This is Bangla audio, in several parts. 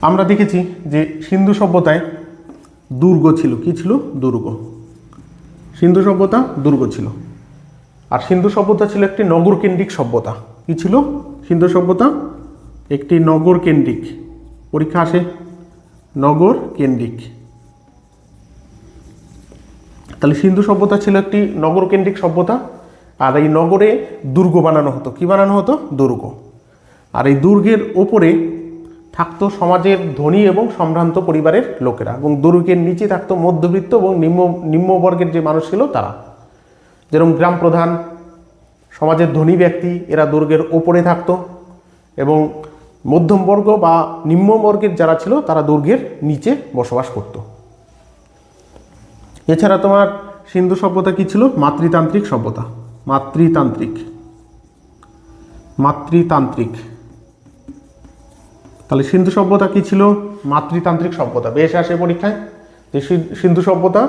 আমরা দেখেছি যে সিন্ধু সভ্যতায় দুর্গ ছিল। কি ছিল? দুর্গ। সিন্ধু সভ্যতা দুর্গ ছিল। আর সিন্ধু সভ্যতা ছিল একটি নগর কেন্দ্রিক সভ্যতা। কি ছিল? সিন্ধু সভ্যতা একটি নগর কেন্দ্রিক পরীক্ষা আসে। নগর কেন্দ্রিক তাহলে সিন্ধু সভ্যতা ছিল একটি নগর কেন্দ্রিক সভ্যতা। আর এই নগরে দুর্গ বানানো হতো। কি বানানো হতো? দুর্গ। আর এই দুর্গের ওপরে থাকতো সমাজের ধনী এবং সম্ভ্রান্ত পরিবারের লোকেরা এবং দুর্গের নিচে থাকতো মধ্যবিত্ত এবং নিম্ন, নিম্নবর্গের যে মানুষ ছিল তারা। যেরকম গ্রাম প্রধান, সমাজের ধনী ব্যক্তি, এরা দুর্গের ওপরে থাকতো এবং মধ্যমবর্গ বা নিম্নবর্গের যারা ছিল, তারা দুর্গের নিচে বসবাস করত। এছাড়া তোমার সিন্ধু সভ্যতা কি ছিল? মাতৃতান্ত্রিক সভ্যতা। মাতৃতান্ত্রিক। মাতৃতান্ত্রিক। তাহলে সিন্ধু সভ্যতা কি ছিল? মাতৃতান্ত্রিক সভ্যতা। বেশ আসে পরীক্ষায় যে সিন্ধু সভ্যতা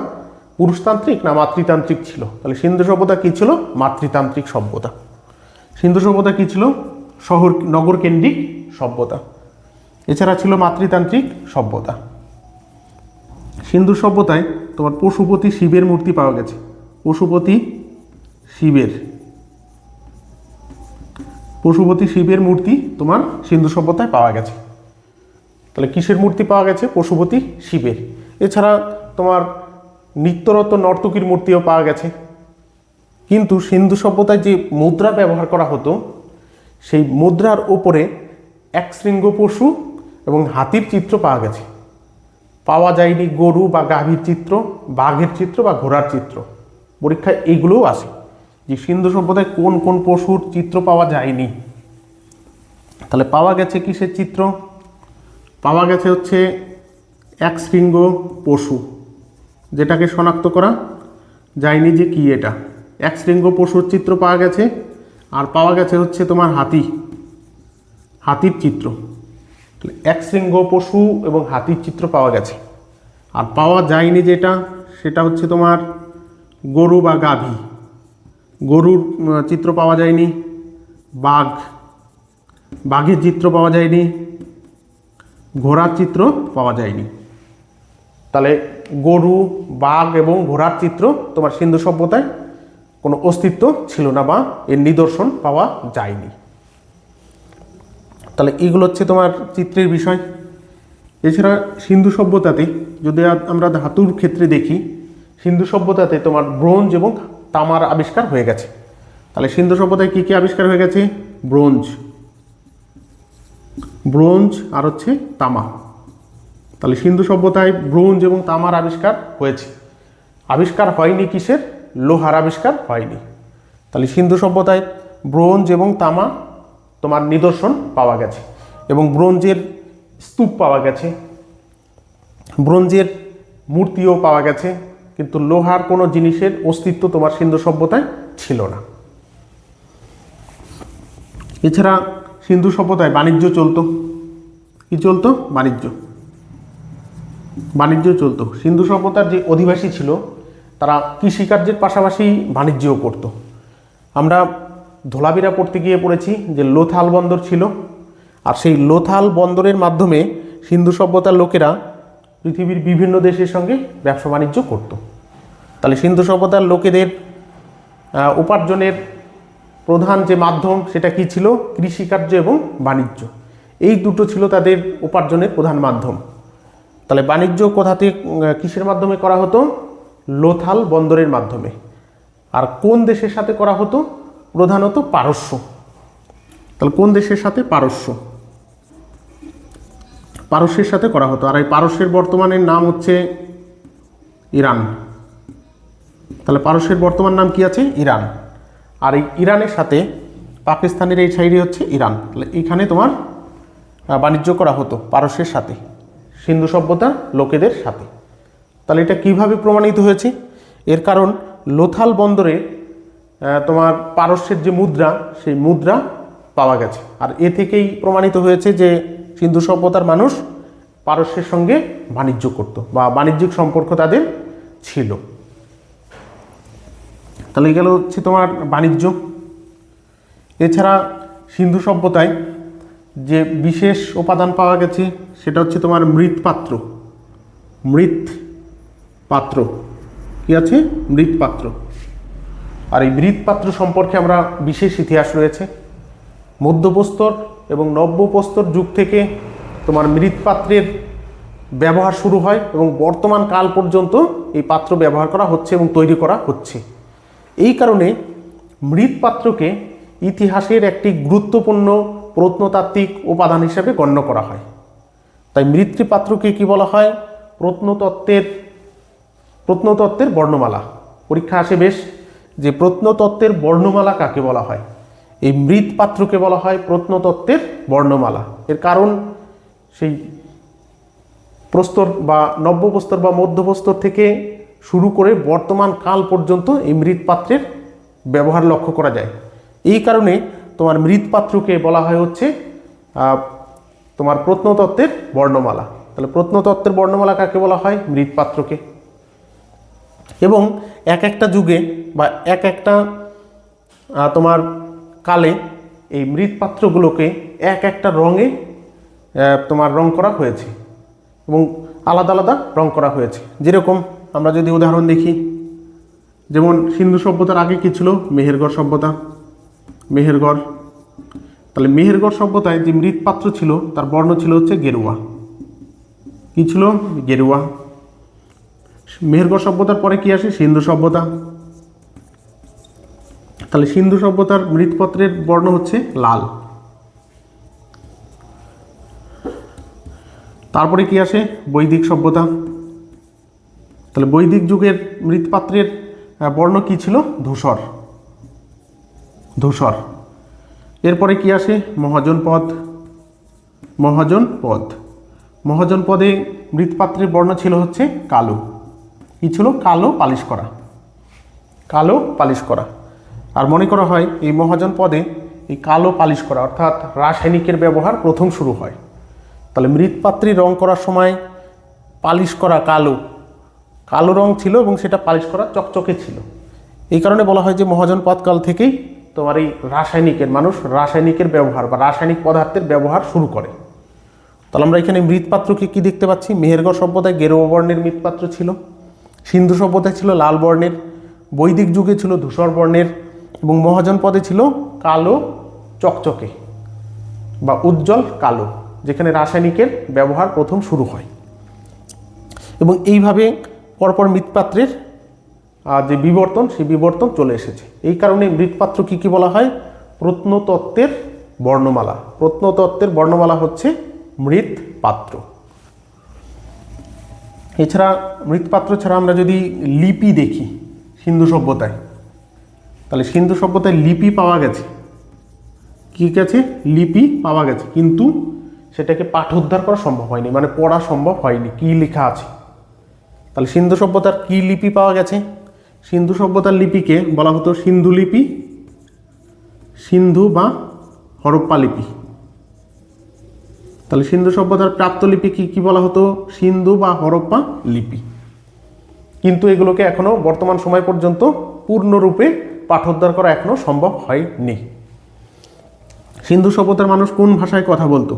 পুরুষতান্ত্রিক না মাতৃতান্ত্রিক ছিল? তাহলে সিন্ধু সভ্যতা কি ছিল? মাতৃতান্ত্রিক সভ্যতা। সিন্ধু সভ্যতা কি ছিল? শহর নগর কেন্দ্রিক সভ্যতা। এছাড়া ছিল মাতৃতান্ত্রিক সভ্যতা। সিন্ধু সভ্যতায় তোমার পশুপতি শিবের মূর্তি পাওয়া গেছে। পশুপতি শিবের। পশুপতি শিবের মূর্তি তোমার সিন্ধু সভ্যতায় পাওয়া গেছে। তাহলে কিসের মূর্তি পাওয়া গেছে? পশুপতি শিবের। এছাড়া তোমার নিত্যরত নর্তকীর মূর্তিও পাওয়া গেছে। কিন্তু সিন্ধু সভ্যতায় যে মুদ্রা ব্যবহার করা হতো, সেই মুদ্রার ওপরে এক শৃঙ্গ পশু এবং হাতির চিত্র পাওয়া গেছে। পাওয়া যায়নি গরু বা গাভীর চিত্র, বাঘের চিত্র বা ঘোড়ার চিত্র। পরীক্ষায় এইগুলোও আসে যে সিন্ধু সভ্যতায় কোন কোন পশুর চিত্র পাওয়া যায়নি। তাহলে পাওয়া গেছে কিসের চিত্র? পাওয়া গেছে হচ্ছে এক শৃঙ্গ পশু, যেটাকে শনাক্ত করা যায়নি যে কি এটা। এক শৃঙ্গ পশুর চিত্র পাওয়া গেছে, আর পাওয়া গেছে হচ্ছে তোমার হাতি, হাতির চিত্র। এক শৃঙ্গ পশু এবং হাতির চিত্র পাওয়া গেছে। আর পাওয়া যায়নি যেটা, সেটা হচ্ছে তোমার গরু বা গাভী। গরুর চিত্র পাওয়া যায়নি, বাঘ, বাঘের চিত্র পাওয়া যায়নি ঘোড়ার চিত্র পাওয়া যায়নি। তাহলে গরু, বাঘ এবং ঘোড়ার চিত্র তোমার সিন্ধু সভ্যতায় কোনো অস্তিত্ব ছিল না বা এর নিদর্শন পাওয়া যায়নি। তাহলে এগুলো হচ্ছে তোমার চিত্রের বিষয়। এছাড়া সিন্ধু সভ্যতাতে যদি আমরা ধাতুর ক্ষেত্রে দেখি, সিন্ধু সভ্যতাতে তোমার ব্রোঞ্জ এবং তামার আবিষ্কার হয়ে গেছে। তাহলে সিন্ধু সভ্যতায় কী কী আবিষ্কার হয়ে গেছে? ব্রোঞ্জ। ব্রোঞ্জ আর হচ্ছে তামা। তাহলে সিন্ধু সভ্যতায় ব্রোঞ্জ এবং তামার আবিষ্কার হয়েছে। আবিষ্কার হয়নি কিসের? লোহার আবিষ্কার হয়নি। তাহলে সিন্ধু সভ্যতায় ব্রোঞ্জ এবং তামা তোমার নিদর্শন পাওয়া গেছে এবং ব্রোঞ্জের স্তূপ পাওয়া গেছে। ব্রোঞ্জের মূর্তিও পাওয়া গেছে, কিন্তু লোহার কোনো জিনিসের অস্তিত্ব তোমার সিন্ধু সভ্যতায় ছিল না। এছাড়া সিন্ধু সভ্যতায় বাণিজ্য চলতো। কি চলতো? বাণিজ্য। বাণিজ্য চলতো। সিন্ধু সভ্যতার যে অধিবাসী ছিল, তারা কৃষিকার্যের পাশাপাশি বাণিজ্যও করত। আমরা ধোলাবিরা পড়তে গিয়ে পড়েছি যে লোথাল বন্দর ছিল। আর সেই লোথাল বন্দরের মাধ্যমে সিন্ধু সভ্যতার লোকেরা পৃথিবীর বিভিন্ন দেশের সঙ্গে ব্যবসা বাণিজ্য করত। তাহলে সিন্ধু সভ্যতার লোকেদের উপার্জনের প্রধান যে মাধ্যম সেটা কি ছিল? কৃষিকার্য এবং বাণিজ্য। এই দুটো ছিল তাদের উপার্জনের প্রধান মাধ্যম। তাহলে বাণিজ্য কোথাতে উম, কিসের মাধ্যমে করা হতো? লোথাল বন্দরের মাধ্যমে। আর কোন দেশের সাথে করা হতো? প্রধানত পারস্য। তাহলে কোন দেশের সাথে? পারস্য। পারস্যের সাথে করা হতো। আর এই পারস্যের বর্তমানের নাম হচ্ছে ইরান। তাহলে পারস্যের বর্তমান নাম কি আছে? ইরান। আর এই ইরানের সাথে পাকিস্তানের এই সাইডে হচ্ছে ইরান। এইখানে তোমার বাণিজ্য করা হতো পারস্যের সাথে, সিন্ধু সভ্যতা লোকেদের সাথে। তাহলে এটা কীভাবে প্রমাণিত হয়েছে? এর কারণ লোথাল বন্দরে তোমার পারস্যের যে মুদ্রা, সেই মুদ্রা পাওয়া গেছে। আর এ থেকেই প্রমাণিত হয়েছে যে সিন্ধু সভ্যতার মানুষ পারস্যের সঙ্গে বাণিজ্য করত বা বাণিজ্যিক সম্পর্ক তাদের ছিল। তাহলে গেল হচ্ছে তোমার বাণিজ্য। এছাড়া সিন্ধু সভ্যতায় যে বিশেষ উপাদান পাওয়া গেছে, সেটা হচ্ছে তোমার মৃৎপাত্র। মৃৎ পাত্র কি আছে? মৃৎপাত্র। আর এই মৃৎপাত্র সম্পর্কে আমরা বিশেষ ইতিহাস রয়েছে। মধ্যপ্রস্তর এবং নব্যপ্রস্তর যুগ থেকে তোমার মৃৎপাত্রের ব্যবহার শুরু হয় এবং বর্তমান কাল পর্যন্ত এই পাত্র ব্যবহার করা হচ্ছে এবং তৈরি করা হচ্ছে। এই কারণে মৃৎপাত্রকে ইতিহাসের একটি গুরুত্বপূর্ণ প্রত্নতাত্ত্বিক উপাদান হিসেবে গণ্য করা হয়। তাই মৃৎপাত্রকে কি বলা হয়? প্রত্নতত্ত্বের প্রত্নতত্ত্বের বর্ণমালা। পরীক্ষা আসে বেশ যে প্রত্নতত্ত্বের বর্ণমালা কাকে বলা হয়? এই মৃৎপাত্রকে বলা হয় প্রত্নতত্ত্বের বর্ণমালা। এর কারণ সেই প্রস্তর বা নব্যপ্রস্তর বা মধ্যপ্রস্তর থেকে শুরু করে বর্তমান কাল পর্যন্ত এই মৃৎপাত্রের ব্যবহার লক্ষ্য করা যায়। এই কারণে তোমার মৃৎপাত্রকে বলা হয় হচ্ছে তোমার প্রত্নতত্ত্বের বর্ণমালা। তাহলে প্রত্নতত্ত্বের বর্ণমালা কাকে বলা হয়? মৃৎপাত্রকে। এবং এক একটা যুগে বা এক একটা তোমার কালে এই মৃৎপাত্রগুলোকে এক একটা রঙে তোমার রং করা হয়েছে এবং আলাদা আলাদা রং করা হয়েছে। যেরকম আমরা যদি উদাহরণ দেখি, যেমন সিন্ধু সভ্যতার আগে কী ছিল? মেহেরগড় সভ্যতা। মেহেরগড়, তাহলে মেহেরগড় সভ্যতায় যে মৃৎপাত্র ছিল, তার বর্ণ ছিল হচ্ছে গেরুয়া। কী ছিল? গেরুয়া। মেহেরগড় সভ্যতার পরে কি আসে? সিন্ধু সভ্যতা। তাহলে সিন্ধু সভ্যতার মৃৎপত্রের বর্ণ হচ্ছে লাল। তারপরে কি আসে? বৈদিক সভ্যতা। তাহলে বৈদিক যুগের মৃৎপাত্রের বর্ণ কি ছিল? ধূসর। ধূসর। এরপরে কি আসে? মহাজন পদ। মহাজন পদ। মহাজন পদে মৃৎপাত্রের বর্ণ ছিল হচ্ছে কালো। কি ছিল? কালো পালিশ করা। কালো পালিশ করা। আর মনে করা হয় এই মহাজন পদে এই কালো পালিশ করা, অর্থাৎ রাসায়নিকের ব্যবহার প্রথম শুরু হয়। তাহলে মৃৎপাত্রে রং করার সময় পালিশ করা কালো। কালো রং ছিল এবং সেটা পালিশ করা চকচকে ছিল। এই কারণে বলা হয় যে মহাজন পদকাল থেকেই তোমার এই রাসায়নিকের মানুষ রাসায়নিকের ব্যবহার বা রাসায়নিক পদার্থের ব্যবহার শুরু করে। তাহলে আমরা এখানে মৃৎপাত্রকে কি দেখতে পাচ্ছি? মেহেরগড় সভ্যতায় গেরুয়া বর্ণের মৃৎপাত্র ছিল, সিন্ধু সভ্যতায় ছিল, লাল বর্ণের, বৈদিক যুগে ছিল ধূসর বর্ণের এবং মহাজন পদে ছিল কালো চকচকে বা উজ্জ্বল কালো, যেখানে রাসায়নিকের ব্যবহার প্রথম শুরু হয়। এবং এইভাবে পরপর মৃৎপাত্রের যে বিবর্তন, সেই বিবর্তন চলে এসেছে। এই কারণে মৃৎপাত্র কি কি বলা হয়? প্রত্নতত্ত্বের বর্ণমালা। প্রত্নতত্ত্বের বর্ণমালা হচ্ছে মৃৎপাত্র। এছাড়া মৃৎপাত্র ছাড়া আমরা যদি লিপি দেখি, সিন্ধু সভ্যতায়, তাহলে সিন্ধু সভ্যতায় লিপি পাওয়া গেছে। কি গেছে? লিপি পাওয়া গেছে। কিন্তু সেটাকে পাঠোদ্ধার করা সম্ভব হয়নি মানে পড়া সম্ভব হয়নি। কি লেখা আছে? তাহলে সিন্ধু সভ্যতার কি লিপি পাওয়া গেছে? সিন্ধু সভ্যতার লিপিকে বলা হতো সিন্ধু লিপি, সিন্ধু বা হরপ্পা লিপি। তাহলে সিন্ধু সভ্যতার প্রাপ্ত লিপি কি কি বলা হতো? সিন্ধু বা হরপ্পা লিপি। কিন্তু এগুলোকে এখনও বর্তমান সময় পর্যন্ত পূর্ণরূপে পাঠোদ্ধার করা এখনও সম্ভব হয়নি। সিন্ধু সভ্যতার মানুষ কোন ভাষায় কথা বলতো?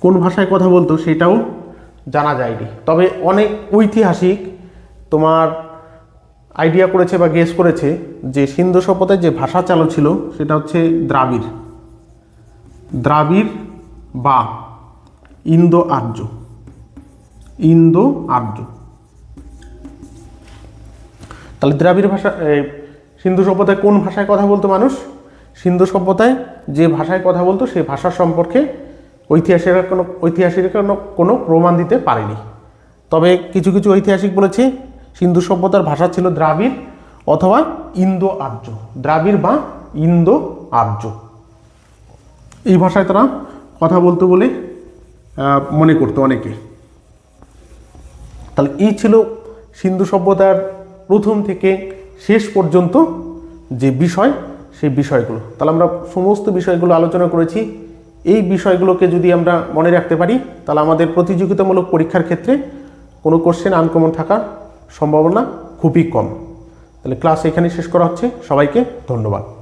কোন ভাষায় কথা বলতো? সেটাও জানা যায়নি। তবে অনেক ঐতিহাসিক তোমার আইডিয়া করেছে বা গেস করেছে যে সিন্ধু সভ্যতায় যে ভাষা চালু ছিল সেটা হচ্ছে দ্রাবিড়। দ্রাবিড় বা ইন্দো আর্য। ইন্দো আর্য। তাহলে দ্রাবিড় ভাষা সিন্ধু সভ্যতায় কোন ভাষায় কথা বলতো মানুষ? সিন্ধু সভ্যতায় যে ভাষায় কথা বলতো সেই ভাষা সম্পর্কে ঐতিহাসিকরা কোনো ঐতিহাসিকরা কোনো প্রমাণ দিতে পারেনি। তবে কিছু কিছু ঐতিহাসিক বলেছে, সিন্ধু সভ্যতার ভাষা ছিল দ্রাবিড় অথবা ইন্দো আর্য। দ্রাবিড় বা ইন্দো আর্য। এই ভাষায় তারা কথা বলতো বলে মনে করতো অনেকে। তাহলে এই ছিল সিন্ধু সভ্যতার প্রথম থেকে শেষ পর্যন্ত যে বিষয়, সেই বিষয়গুলো। তাহলে আমরা সমস্ত বিষয়গুলো আলোচনা করেছি। এই বিষয়গুলোকে যদি আমরা মনে রাখতে পারি, তাহলে আমাদের প্রতিযোগিতামূলক পরীক্ষার ক্ষেত্রে কোনো কোশ্চেন আনকমন থাকার সম্ভাবনা খুবই কম। তাহলে ক্লাস এখানে শেষ করা হচ্ছে। সবাইকে ধন্যবাদ।